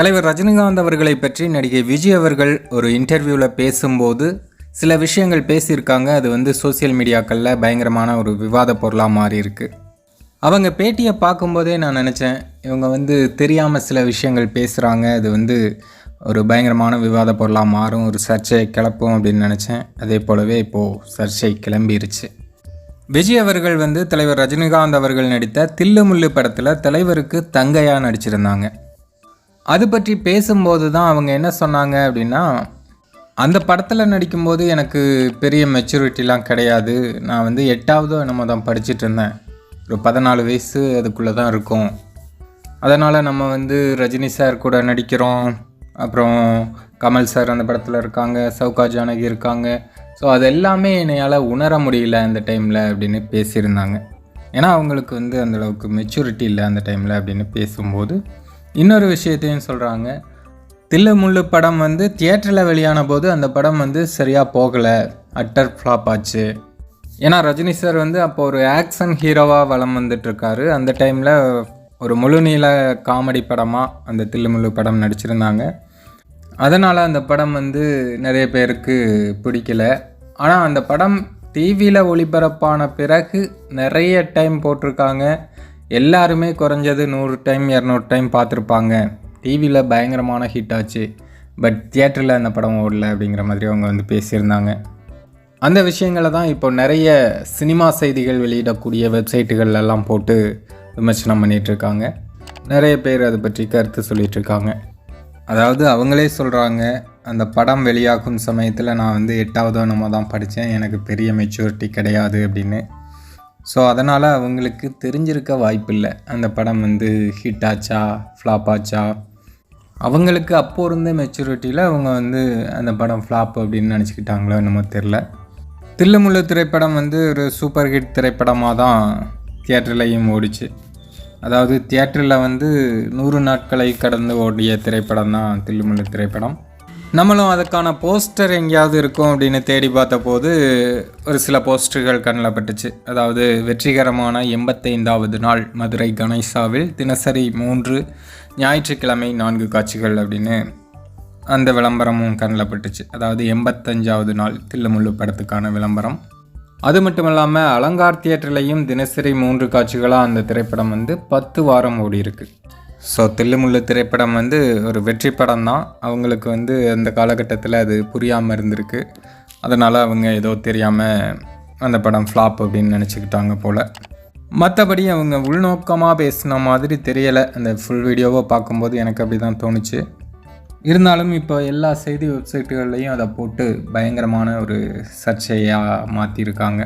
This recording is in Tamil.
தலைவர் ரஜினிகாந்த் அவர்களை பற்றி நடிகை விஜய் அவர்கள் ஒரு இன்டர்வியூவில் பேசும்போது சில விஷயங்கள் பேசியிருக்காங்க. அது வந்து சோஷியல் மீடியாக்களில் பயங்கரமான ஒரு விவாத பொருளாக மாறி இருக்கு அவங்க பேட்டியை பார்க்கும்போதே நான் நினச்சேன் இவங்க வந்து தெரியாமல் சில விஷயங்கள் பேசுகிறாங்க அது வந்து ஒரு பயங்கரமான விவாத பொருளாக மாறும் ஒரு சர்ச்சையை கிளப்பும் அப்படின்னு நினச்சேன். அதே போலவே இப்போது சர்ச்சை கிளம்பிருச்சு. விஜய் அவர்கள் வந்து தலைவர் ரஜினிகாந்த் அவர்கள் நடித்த தில்லுமுல்லு படத்தில் தலைவருக்கு தங்கையாக நடிச்சிருந்தாங்க. அது பற்றி பேசும்போது தான் அவங்க என்ன சொன்னாங்க அப்படின்னா அந்த படத்தில் நடிக்கும்போது எனக்கு பெரிய மெச்சூரிட்டிலாம் கிடையாது. நான் வந்து எட்டாவதோ என்னமோ தான் படிச்சுட்டு இருந்தேன். ஒரு பதினாலு வயசு அதுக்குள்ளே தான் இருக்கும். அதனால் நம்ம வந்து ரஜினி சார் கூட நடிக்கிறோம். அப்புறம் கமல் சார் அந்த படத்தில் இருக்காங்க சவுகா ஜானகி இருக்காங்க. ஸோ அது எல்லாமே என்னையால் உணர முடியல அந்த டைமில் அப்படின்னு பேசியிருந்தாங்க. ஏன்னா அவங்களுக்கு வந்து அந்த அளவுக்கு மெச்சூரிட்டி இல்லை அந்த டைமில் அப்படின்னு பேசும்போது இன்னொரு விஷயத்தையும் சொல்கிறாங்க தில்லு முள்ளு படம் வந்து தியேட்டரில் வெளியான போது அந்த படம் வந்து சரியாக போகலை. அட்டர் ஃப்ளாப் ஆச்சு. ஏன்னா ரஜினி சார் வந்து அப்போ ஒரு ஆக்ஷன் ஹீரோவாக வளம் வந்துட்டுருக்காரு. அந்த டைமில் ஒரு முழுநீள காமெடி படமாக அந்த தில்லுமுள்ளு படம் நடிச்சிருந்தாங்க. அதனால் அந்த படம் வந்து நிறைய பேருக்கு பிடிக்கல. ஆனால் அந்த படம் டிவியில் ஒளிபரப்பான பிறகு நிறைய டைம் போட்டிருக்காங்க. எல்லாருமே குறைஞ்சது நூறு டைம் இரநூறு டைம் பார்த்துருப்பாங்க. டிவியில் பயங்கரமான ஹிட் ஆச்சு. பட் தியேட்டரில் அந்த படம் ஓடல அப்படிங்கிற மாதிரி அவங்க வந்து பேசியிருந்தாங்க. அந்த விஷயங்களை தான் இப்போ நிறைய சினிமா செய்திகள் வெளியிடக்கூடிய வெப்சைட்டுகள்லாம் போட்டு விமர்சனம் பண்ணிகிட்ருக்காங்க நிறைய பேர் அதை பற்றி கருத்து சொல்லிகிட்ருக்காங்க அதாவது அவங்களே சொல்கிறாங்க அந்த படம் வெளியாகும் சமயத்தில் நான் வந்து எட்டாவதோ நம்ம தான் படித்தேன் எனக்கு பெரிய மெச்சூரிட்டி கிடையாது அப்படின்னு. ஸோ அதனால் அவங்களுக்கு தெரிஞ்சிருக்க வாய்ப்பில்லை. அந்த படம் வந்து ஹிட் ஆச்சா ஃப்ளாப் ஆச்சா? அவங்களுக்கு அப்போ இருந்த மெச்சூரிட்டியில் அவங்க வந்து அந்த படம் ஃப்ளாப் அப்படின்னு நினச்சிக்கிட்டாங்களோ என்னமோ தெரில தில்லுமுள்ளு திரைப்படம் வந்து ஒரு சூப்பர் ஹிட் திரைப்படமாக தான் தியேட்டர்லையும் ஓடிச்சு. அதாவது தியேட்டரில் வந்து நூறு நாட்களை கடந்து ஓடிய திரைப்படம் தான் தில்லுமுள்ளு திரைப்படம். நம்மளும் அதுக்கான போஸ்டர் எங்கேயாவது இருக்கும் அப்படின்னு தேடி பார்த்தபோது ஒரு சில போஸ்டர்கள் கண்ணில் பட்டுச்சு. அதாவது வெற்றிகரமான எண்பத்தைந்தாவது நாள் மதுரை கணேசாவில் தினசரி மூன்று ஞாயிற்றுக்கிழமை நான்கு காட்சிகள் அப்படின்னு அந்த விளம்பரமும் கண்ணில் பட்டுச்சு. அதாவது எண்பத்தஞ்சாவது நாள் தில்லுமுள்ளு படத்துக்கான விளம்பரம். அது மட்டும் இல்லாமல் அலங்கார் தியேட்டர்லேயும் தினசரி மூன்று காட்சிகளாக அந்த திரைப்படம் வந்து பத்து வாரம் ஓடி இருக்குது ஸோ தில்லுமுள்ளு திரைப்படம் வந்து ஒரு வெற்றி படம் தான் அவங்களுக்கு வந்து அந்த காலகட்டத்தில் அது புரியாமல் இருந்திருக்கு. அதனால் அவங்க ஏதோ தெரியாமல் அந்த படம் ஃப்ளாப் அப்படின்னு நினச்சிக்கிட்டாங்க போல். மற்றபடி அவங்க உள்நோக்கமாக பேசின மாதிரி தெரியலை. அந்த ஃபுல் வீடியோவை பார்க்கும்போது எனக்கு அப்படி தான் தோணுச்சு. இருந்தாலும் இப்போ எல்லா செய்தி வெப்சைட்டுகள்லையும் அதை போட்டு பயங்கரமான ஒரு சர்ச்சையாக மாற்றிருக்காங்க